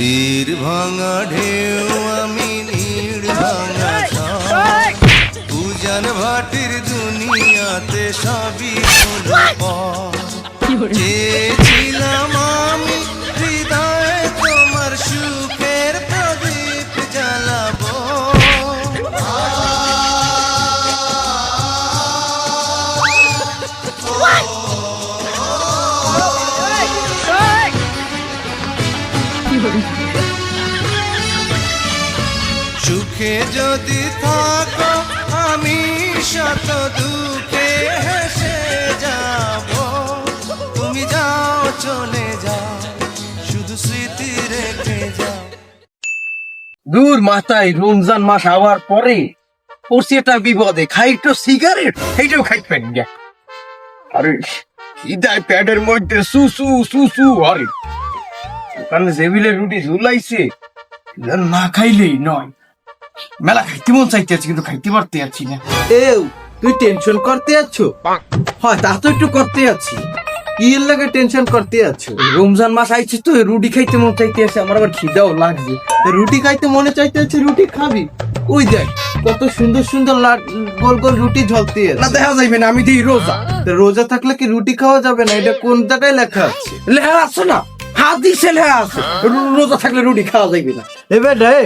তীর ভাঙা ঢেউ আমি নীড় ভাঙা। উজান ভাটির দুনিয়াতে সবই হলো পর। যদি থাকো, আমি শত দুঃখে হেসে যাব। তুমি যাও, চলে যাও, শুধু স্মৃতি রেখে যাও। দূর মাথায় রমজান মাস পরে পড়ছি একটা বিপদে খাই একটু সিগারেট, সেইটাও খাইবেন গে আরে ইদায় প্যাডের মধ্যে সুসু সুসু আরে। ওখানে জেবিলে রুটি ঝুলাইছে না খাইলেই নয়। মেলা খাইতে মন চাইতে আছে কিন্তু খাইতে পারতে আছি না। এও তুই টেনশন করতে আছো? হয় তা তো একটু করতে আছি। এর লাগে টেনশন করতে আছো। রমজান মাস আইছে তো রুটি খাইতে মন চাইতে আছে আমার আবার খিদাও লাগছে। রুটি খাইতে মনে চাইতে আছে রুটি খাবি? ওই দেখ কত সুন্দর সুন্দর গোল গোল রুটি ঝলতে না দেখা যাইবে না আমি দিই রোজা। রোজা থাকলে কি রুটি খাওয়া যাবে না? এটা কোন জায়গায় লেখা আছে? লেখা আছে না। হাদিসে লেহা আছে। রোজা থাকলে রুটি খাওয়া যাইবে না। এবার রে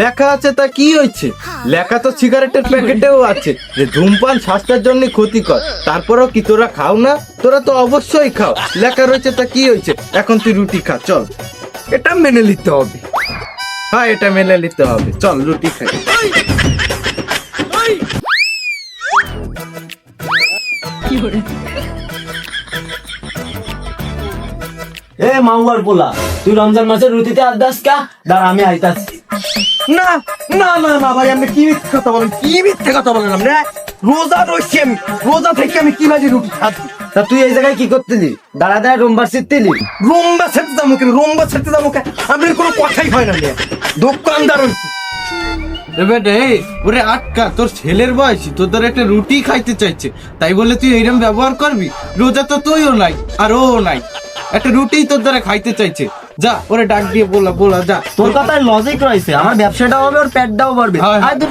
লেখা আছে তা কি হয়েছে লেখা তো সিগারেটের প্যাকেটেও আছে। যে ধূমপান স্বাস্থ্যের জন্য ক্ষতিকর। তারপরেও কি তোরা খাও না? তোরা তো অবশ্যই খাও। লেখা রয়েছে তা কি হয়েছে এখন তুই রুটি খা চল। এটা মেনে নিতে হবে। হ্যাঁ এটা মেনে নিতে হবে। চল রুটি খাই। এ মাউয়ার পোলা তুই রমজান মাসের রুটিতে আদাস কা? দাঁড়া আমি আইতাছি। না না না না ভাই আপনি কি মিথ্যে কথা বলেন কি মিথ্যে কথা বলেন আপনি রোজা রয়েছি আমি রোজা থেকে আমি কি বাজে রুটি খাচ্ছি? তা তুই এই জায়গায় কি করতেলি? দাঁড়া দাঁড়া রোম্বা ছেড়তে যাব কেন? রোম্বা যাব কেন? কথাই হয় না নিয়ে দোকানদার হইছি। এবার রে ওরে আটকা তোর ছেলের বয়সী তোদের একটা রুটি খাইতে চাইছে। তাই বলে তুই এইরকম ব্যবহার করবি? রোজা তো তুইও নাই আর ও নাই। একটা রুটি তোর দ্বারা খাইতে চাইছে। যা ওরে ডাক দিয়ে বলা বলা যা। তোর কথায় লজিক রয়েছে আমার ব্যবসাটাও হবে ওর পেটটাও বাড়বে হয়, হয়। আয় দূর।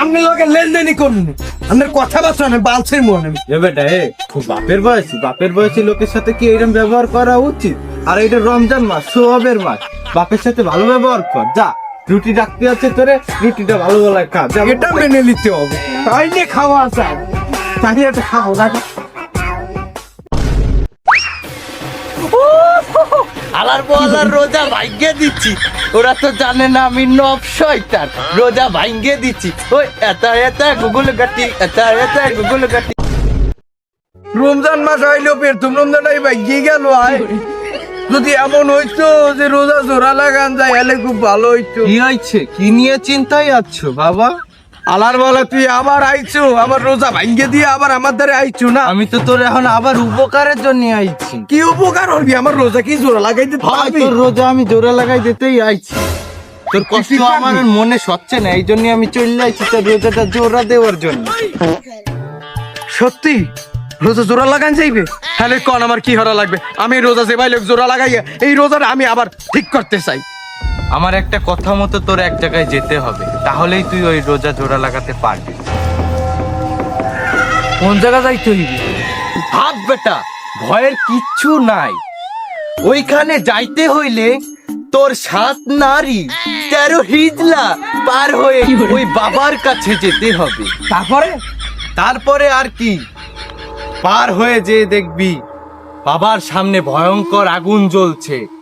আপনি লোকে লেনদেনই করুন আপনার কথাবার্তা নেই বালছের মনে এ বেটা এ খুব বাপের বয়সী। বাপের বয়সী লোকের সাথে কি এরকম ব্যবহার করা উচিত? আর এটা রমজান মাস সোহাবের মাস বাপের সাথে ভালো ব্যবহার কর। যা রুটি ডাকতে আছে তোরে রুটিটা ভালো ভালো খা। যা এটা মেনে নিতে হবে। তাই নিয়ে খাওয়া যায় তাই একটা খাব না আলার বলার রোজা ভাঙ্গে দিচ্ছি। ওরা তো জানে না আমি নব শয়তান। রোজা ভাঙ্গে দিচ্ছি। ওই এতা এতা গুগল গাটি এতা এতা গুগল গাটি রমজান মাস আইলো প্রথম রমজান আই ভাই গিয়ে গেল আয়। যদি এমন হইতো যে রোজা জোড়া লাগান যায় এলে খুব ভালো হইতো। কি হয়েছে কি নিয়ে চিন্তায় আছো বাবা? আলার বলা তুই আবার আইছো? আবার রোজা ভাঙ্গে দিয়ে আবার আমার দ্বারে আইছো না? আমি তো তোর এখন আবার উপকারের জন্য আইছি। কি উপকার হবি? আমার রোজা কি জোড়া লাগাই দিতে পারবি? তোর রোজা আমি জোরে লাগাই দিতেই আইছি। তোর কষ্ট আমার মনে সচ্ছে না এই জন্য আমি চলে আইছি তোর রোজাটা জোরা দেওয়ার জন্য। সত্যি? রোজা জোড়া লাগান যাইবে? তাহলে কন আমার কি হরা লাগবে? আমি রোজা যে ভাই লোক জোড়া লাগাইয়া এই রোজাটা আমি আবার ঠিক করতে চাই। আমার একটা কথা মতো তোর এক জায়গায় যেতে হবে তাহলেই তুই ওই রোজা জোড়া লাগাতে পারবি। কোন জায়গা যাইতে হইবে? ভাব বেটা ভয়ের কিচ্ছু নাই। ওইখানে যাইতে হইলে তোর সাত নারী তেরো হিজলা পার হয়ে ওই বাবার কাছে যেতে হবে। তারপরে? তারপরে আর কি? পার হয়ে যে দেখবি বাবার সামনে ভয়ঙ্কর আগুন জ্বলছে।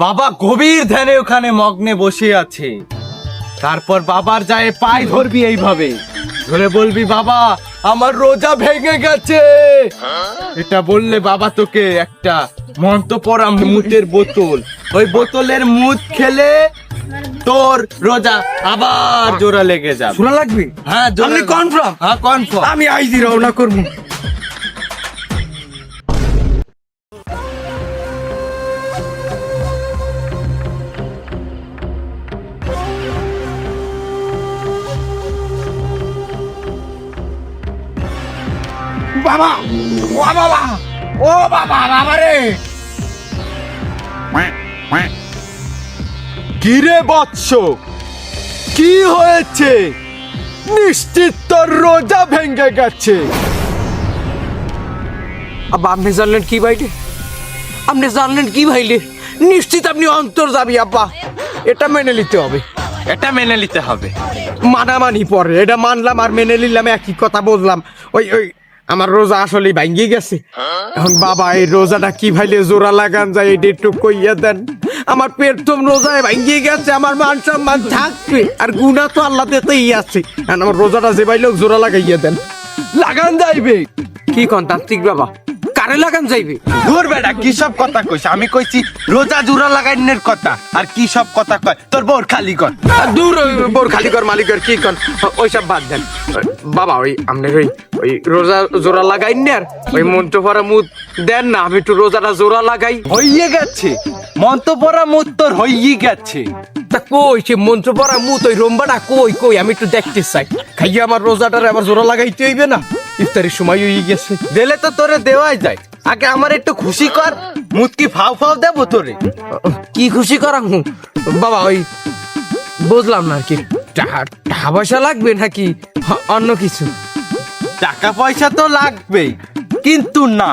বাবা গভীর ধ্যানে ওখানে মগ্নে বসে আছে। তারপর বাবার যায় পায়ে ধরবি এইভাবে। ধরে বলবি বাবা আমার রোজা ভেঙে গেছে। এটা বললে বাবা তোকে একটা মন্ত্র পড়া মুতের বোতল। ওই বোতলের মুত খেলে তোর রোজা আবার জোড়া লেগে যাবে। শোনা লাগবে? হ্যাঁ আপনি confirm? হ্যাঁ কনফার্ম আমি আইজি রওনা করব। বাবা ও বাবা ও বাবা বাবা রে। কিরে বৎস কি হয়েছে? নিশ্চিত তোর রোজা ভেঙে গেছে। আব্বা আপনি জানলেন কি ভাইলে? আপনি জানলেন কি ভাইলে? নিশ্চিত আপনি অন্তর যাবি আব্বা। এটা মেনে নিতে হবে। এটা মেনে নিতে হবে। মানামানি পরে এটা মানলাম আর মেনে নিলাম একই কথা বললাম। ওই ওই আমার রোজা আসলে ভাঙ্গি গেছে। এখন বাবা এই রোজাটা কি ভাইলে জোড়া লাগান যায় এটা একটু কইয়া দেন। আমার পেট তো রোজায় ভাঙ্গি গেছে আমার মান সম্মান থাকবে আর গুণা তো আল্লাহ দেতেই আছে। এখন আমার রোজাটা যে ভাইলে জোড়া লাগাইয়া দেন। লাগান যাইবে। কি কন তান্ত্রিক বাবা? কারে লাগান যাইবে? দূর বেটা কি সব কথা কইছ? আমি কইছি রোজা জুরা লাগাইনের কথা। আর কি সব কথা কয়? তোর বোর খালি কর। আর দূর ওই বোর খালি কর মালিকের কি কন ওইসব বাদ দেন। বাবা ওই আপনার ওই ওই রোজা জোড়া ওই মন্ত্র মুদ দেন না আমি একটু রোজাটা জোড়া লাগাই। হইয়ে গেছে। মন্তপরা মুত তোর হইয়ে গেছে। তা কই সে মন্ত্র পড়া মুত ওই রম্বাটা কই কই? আমি একটু দেখতে চাই। খাইয়ে আমার রোজাটার আবার জোড়া লাগাইতে হইবে না? ইফতারের সময় হয়ে গেছে। দিলে তো তোরে দেওয়াই যায়। আগে আমার একটু খুশি কর মুত কি ফাও ফাও দেবো তোরে। কি খুশি করা হুঁ বাবা ওই বুঝলাম না আর কি। টাকা টাকা পয়সা লাগবে নাকি? অন্য কিছু। টাকা পয়সা তো লাগবেই কিন্তু না।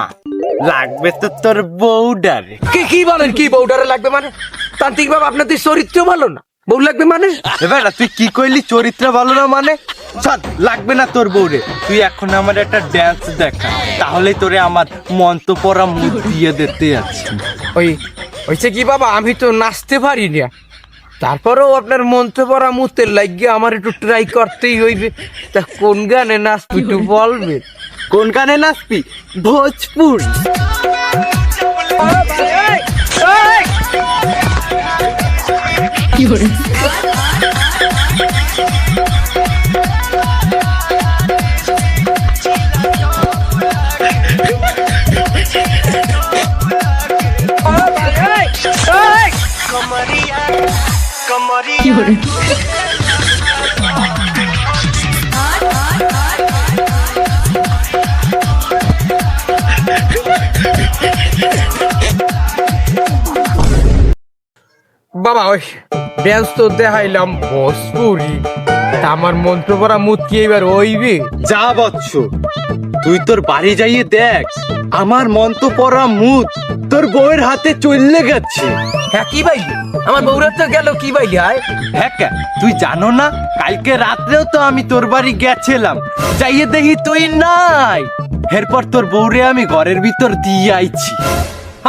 লাগবে তো তোর বউডারে। কি কি বলেন কি বউডারে লাগবে মানে? তান্ত্রিক বাবা আপনাদের চরিত্র ভালো না? বউ লাগবে মানে? এবার তুই কি কইলি? চরিত্র ভালো না মানে? চল লাগবে না তোর বউরে। তুই এখন আমার একটা ড্যান্স দেখা। তাহলে তোরে আমার মন্ত্র পরা মুখ দিয়ে দিতে আছে ওই হয়েছে কি বাবা? আমি তো নাচতে পারি না। তারপরেও আপনার মন্ত্র পড়া মুতে লাগিয়ে আমার একটু ট্রাই করতেই হইবে। তা কোন গানে নাচবি একটু বলবে? কোন গানে নাচবি? ভোজপুর। বাবা ওই ড্যান্স তো দেখাইলাম ভোজপুরি তা আমার মন্ত্র পড়া মুত কি এবার হইবে। যা বৎস তুই তোর বাড়ি যাইয়ে দেখ আমার মন্ত্র পরা মুখ তোর বউয়ের হাতে চললে গেছে। হ্যাঁ কি বাইলি? আমার বউরা তো গেল কি বাইলি আয় হ্যাঁ কে? তুই জানো না কালকে রাত্রেও তো আমি তোর বাড়ি গেছিলাম যাইয়ে দেখি তুই নাই। এরপর তোর বউরে আমি ঘরের ভিতর দিয়ে আইছি।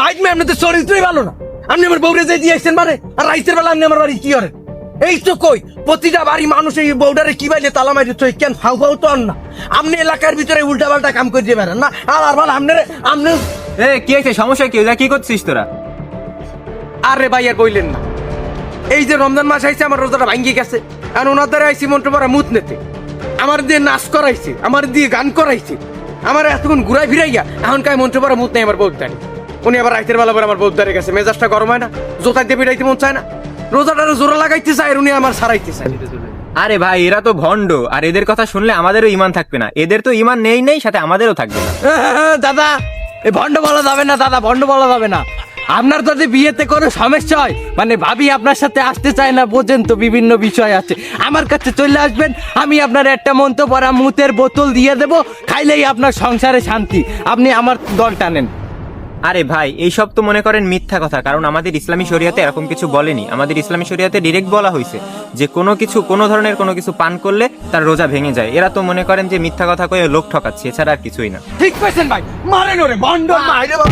আজ মে আপনাদের চরিত্রই ভালো না। আপনি আমার বউরে যে দিয়ে আসছেন মানে আর রাইতের বেলা আপনি আমার বাড়ি কি করেন এই তো কই প্রতিটা বাড়ি মানুষ এই বউডারে কি বাইলে তালা মারি তো কেন? ফাউ ফাউ তো না। আপনি এলাকার ভিতরে উল্টা পাল্টা কাম করে দিয়ে বেড়ান না। আর আর বল আপনি আপনি এ কি হয়েছে সমস্যা কি? কি করছিস তোরা? আরে ভাই আর বইলেন না। এই যে রমজান মাস আইছে আমার রোজাটা ভাঙ্গি গেছে। আর ওনার দ্বারা আইসি মন্ত্র পড়া মুত নেতে। আমার দিয়ে নাচ করাইছে আমার দিয়ে গান করাইছে। আমার এতক্ষণ ঘুরাই ফিরাইয়া এখন কাই মন্ত্র পড়া মুত নেই আমার বউদারি উনি আবার রাইতের বেলা পরে আমার বউদারে গেছে। মেজাজটা গরম হয় না। জোতাই দিয়ে পিটাইতে মন চায় না। রোজাটারে জোরা লাগাইতে চায় উনি আমার সারাইতে চায় আরে ভাই এরা তো ভণ্ড আর এদের কথা শুনলে আমাদেরও ইমান থাকবে না। এদের তো ইমান নেই নেই সাথে আমাদেরও থাকবে না। দাদা এই ভণ্ড বলা যাবে না দাদা ভণ্ড বলা যাবে না। আপনার যদি বিয়েতে কোনো সমস্যা হয় মানে ভাবি আপনার সাথে আসতে চায় না বোঝেন তো বিভিন্ন বিষয় আছে। আমার কাছে চলে আসবেন আমি আপনার একটা মন্ত্র পরা মুতের বোতল দিয়ে দেব খাইলেই আপনার সংসারে শান্তি। আপনি আমার দল টানেন আরে ভাই এইসব তো মনে করেন মিথ্যা কথা কারণ আমাদের ইসলামী শরিয়াতে এরকম কিছু বলেনি। আমাদের ইসলামী শরিয়াতে ডিরেক্ট বলা হয়েছে যে কোনো কিছু কোনো ধরনের কোনো কিছু পান করলে তার রোজা ভেঙে যায়। এরা তো মনে করেন যে মিথ্যা কথা কয়ে লোক ঠকাচ্ছে এছাড়া আর কিছুই না। ঠিক পাইছেন ভাই মারেন ওরে বাবা।